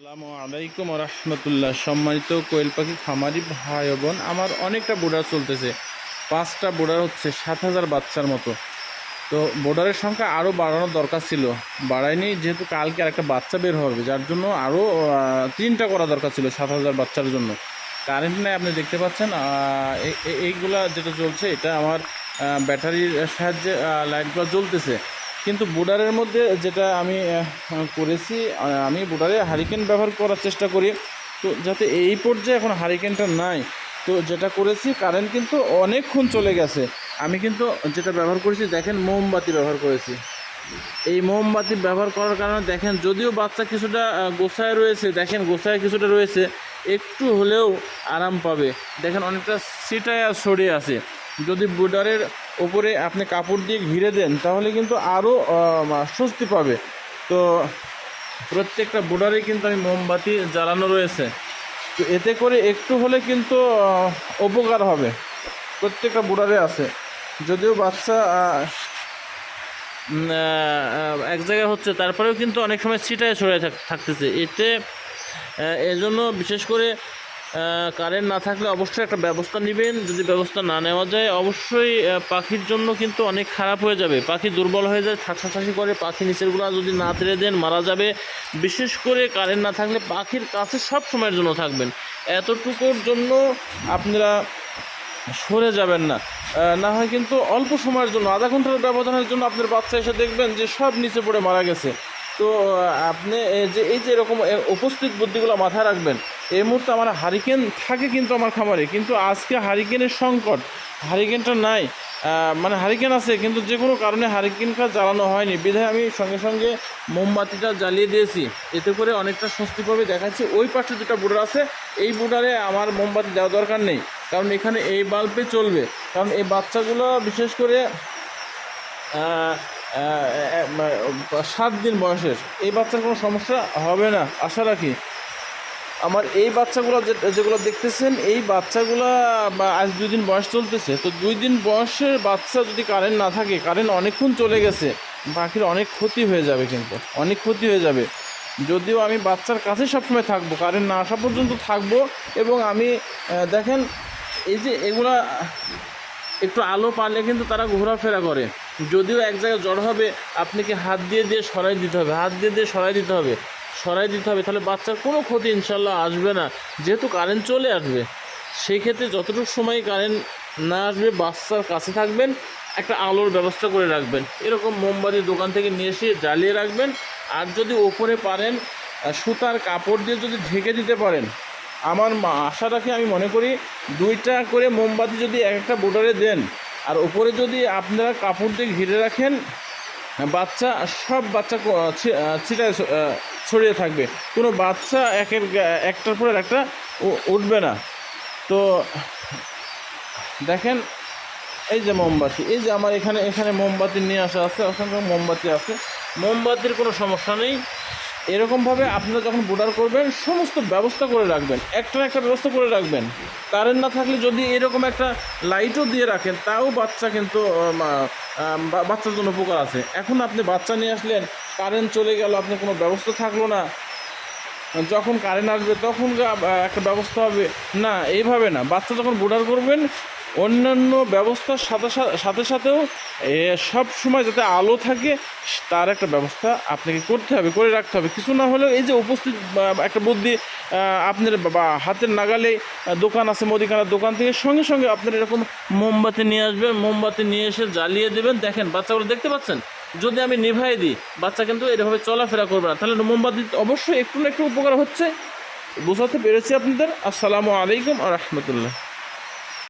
আসসালামু আলাইকুম রহমতুল্লাহ। সম্মানিত কোয়েল পাখি খামারি ভাই বোন, আমার অনেকটা বোর্ডার চলতেছে। পাঁচটা বোর্ডার হচ্ছে সাত হাজার বাচ্চার মতো। তো বোর্ডারের সংখ্যা আরও বাড়ানোর দরকার ছিল। বাড়ায়নি, যেহেতু কালকে আরেকটা বাচ্চা বের হবে, যার জন্য আরও তিনটা করা দরকার ছিল সাত হাজার বাচ্চার জন্য। কারেন্ট নেই, আপনি দেখতে পাচ্ছেন এইগুলা যেটা চলছে, এটা আমার ব্যাটারির সাহায্যে লাইটগুলো জ্বলতেছে। কিন্তু বোর্ডারের মধ্যে যেটা আমি করেছি আমি বোর্ডারে হারিকেন ব্যবহার করার চেষ্টা করি। তো যাতে এই পর্যায়ে এখন হারিকেনটা নাই, তো যেটা করেছি কারেন্ট কিন্তু অনেকক্ষণ চলে গেছে। আমি কিন্তু যেটা ব্যবহার করেছি, দেখেন মোমবাতি ব্যবহার করেছি। এই মোমবাতি ব্যবহার করার কারণে দেখেন, যদিও বাচ্চা কিছুটা গোছায় রয়েছে, দেখেন গোছায় কিছুটা রয়েছে, একটু হলেও আরাম পাবে। দেখেন অনেকটা সিটায় ছড়িয়ে আছে। যদি বোর্ডারের ওপরে আপনি কাপড় দিয়ে ঘিরে দেন, তাহলে কিন্তু আরও স্বস্তি পাবে। তো প্রত্যেকটা বোর্ডারে কিন্তু আমি মোমবাতি জ্বালানো রয়েছে। তো এতে করে একটু হলে কিন্তু উপকার হবে। প্রত্যেকটা বোর্ডারে আছে। যদিও বাচ্চা এক জায়গায় হচ্ছে, তারপরেও কিন্তু অনেক সময় ছিটায় ছড়িয়ে থাক- থাকতেছে। এতে এজন্য বিশেষ করে কারেন্ট না থাকলে অবশ্যই একটা ব্যবস্থা নেবেন। যদি ব্যবস্থা না নেওয়া যায়, অবশ্যই পাখির জন্য কিন্তু অনেক খারাপ হয়ে যাবে। পাখি দুর্বল হয়ে যায়, ঠাসাঠাসি করে। পাখি নিচেরগুলো যদি না তেড়ে দেন, মারা যাবে। বিশেষ করে কারেন্ট না থাকলে পাখির কাছে সব সময়ের জন্য থাকবেন। এতটুকুর জন্য আপনারা সরে যাবেন না। না হয় কিন্তু অল্প সময়ের জন্য, আধা ঘণ্টার ব্যবধানের জন্য আপনার বাচ্চা এসে দেখবেন যে সব নিচে পড়ে মারা গেছে। তো আপনি যে, এই যে এরকম উপস্থিত বুদ্ধিগুলো মাথায় রাখবেন। এই মুহূর্তে আমার হারিকেন থাকে কিন্তু আমার খামারে, কিন্তু আজকে হারিকেনের সংকট, হারিকেনটা নাই। মানে হারিকেন আছে, কিন্তু যে কোনো কারণে হারিকেনটা জ্বালানো হয়নি। বিধায় আমি সঙ্গে সঙ্গে মোমবাতিটা জ্বালিয়ে দিয়েছি। এতে করে অনেকটা স্বস্তি পাবে দেখাচ্ছি। ওই পাশে যেটা বুডার আছে। এই বুডারে আমার মোমবাতি দেওয়া দরকার নেই। কারণ এখানে এই বাল্বে চলবে। কারণ এই বাচ্চাগুলো বিশেষ করে সাত দিন বয়সের। এই বাচ্চার কোনো সমস্যা হবে না। আশা রাখি। আমার এই বাচ্চাগুলো যেগুলো দেখতেছেন, এই বাচ্চাগুলো আজ দুই দিন বয়স চলতেছে, তো দুই দিন বয়সের বাচ্চা যদি কারেন্ট না থাকে কারেন্ট অনেকক্ষণ চলে গেছে পাখির অনেক ক্ষতি হয়ে যাবে কিন্তু, অনেক ক্ষতি হয়ে যাবে। যদিও আমি বাচ্চার কাছে সবসময় থাকব কারেন্ট না আসা পর্যন্ত থাকব, এবং আমি দেখেন, এই যে এগুলা, একটু আলো পালে কিন্তু তারা ঘোরাফেরা করে। যদিও এক জায়গায় জড় হবে, আপনাকে হাত দিয়ে দিয়ে সরাই দিতে হবে, হাত দিয়ে দিয়ে সরাই দিতে হবে। সরাই দিতে হবে, তাহলে বাচ্চার কোনো ক্ষতি ইনশাল্লাহ আসবে না। যেহেতু কারেন্ট চলে আসবে সেই ক্ষেত্রে যতটুকু সময় কারেন্ট না আসবে, বাচ্চার কাছে থাকবেন, একটা আলোর ব্যবস্থা করে রাখবেন। এরকম মোমবাতি দোকান থেকে নিয়ে এসে জ্বালিয়ে রাখবেন। আর যদি ওপরে পারেন সুতার কাপড় দিয়ে যদি ঢেকে দিতে পারেন, আমার মা- আশা রাখি আমি মনে করি দুইটা করে মোমবাতি যদি এক একটা বোটারে দেন, আর ওপরে যদি আপনারা কাপড় দিয়ে ঘিরে রাখেন, বাচ্চা, সব বাচ্চা ছিটায় ছড়িয়ে থাকবে। কোনো বাচ্চা একের একটার পরে একটা উঠবে না। তো দেখেন, এই যে মোমবাতি, এই যে আমার এখানে এখানে মোমবাতি নিয়ে আসা আছে, অসংখ্য মোমবাতি আছে। মোমবাতির কোনো সমস্যা নেই। এরকমভাবে আপনারা যখন বোর্ডার করবেন, সমস্ত ব্যবস্থা করে রাখবেন। একটা একটা ব্যবস্থা করে রাখবেন। কারেন্ট না থাকলে যদি এরকম একটা লাইটও দিয়ে রাখেন, তাও বাচ্চা কিন্তু বাচ্চার জন্য উপকার আছে। এখন আপনি বাচ্চা নিয়ে আসলেন কারেন্ট চলে গেল, আপনি কোনো ব্যবস্থা থাকল না। যখন কারেন্ট আসবে, তখন একটা ব্যবস্থা হবে। না, এইভাবে না। বাচ্চা যখন বোর্ডার করবেন, অন্যান্য ব্যবস্থার সাথে সাথে সাথেও সব সময় যাতে আলো থাকে, তার একটা ব্যবস্থা আপনাকে করতে হবে, করে রাখতে হবে। কিছু না হলেও এই যে উপস্থিত একটা বুদ্ধি আপনার হাতের নাগালে দোকান আছে, মুদিখানার দোকান থেকে সঙ্গে সঙ্গে আপনার এরকম মোমবাতি নিয়ে আসবেন, মোমবাতি নিয়ে এসে জ্বালিয়ে দেবেন। দেখেন, বাচ্চাগুলো দেখতে পাচ্ছেন? যদি আমি নিভাই দিই, বাচ্চা কিন্তু এরভাবে চলাফেরা করবে না। তাহলে মোমবাতি অবশ্যই একটু না একটু উপকার হচ্ছে। বোঝাতে পেরেছি আপনাদের। আসসালামু আলাইকুম আ রহমতুল্লাহ।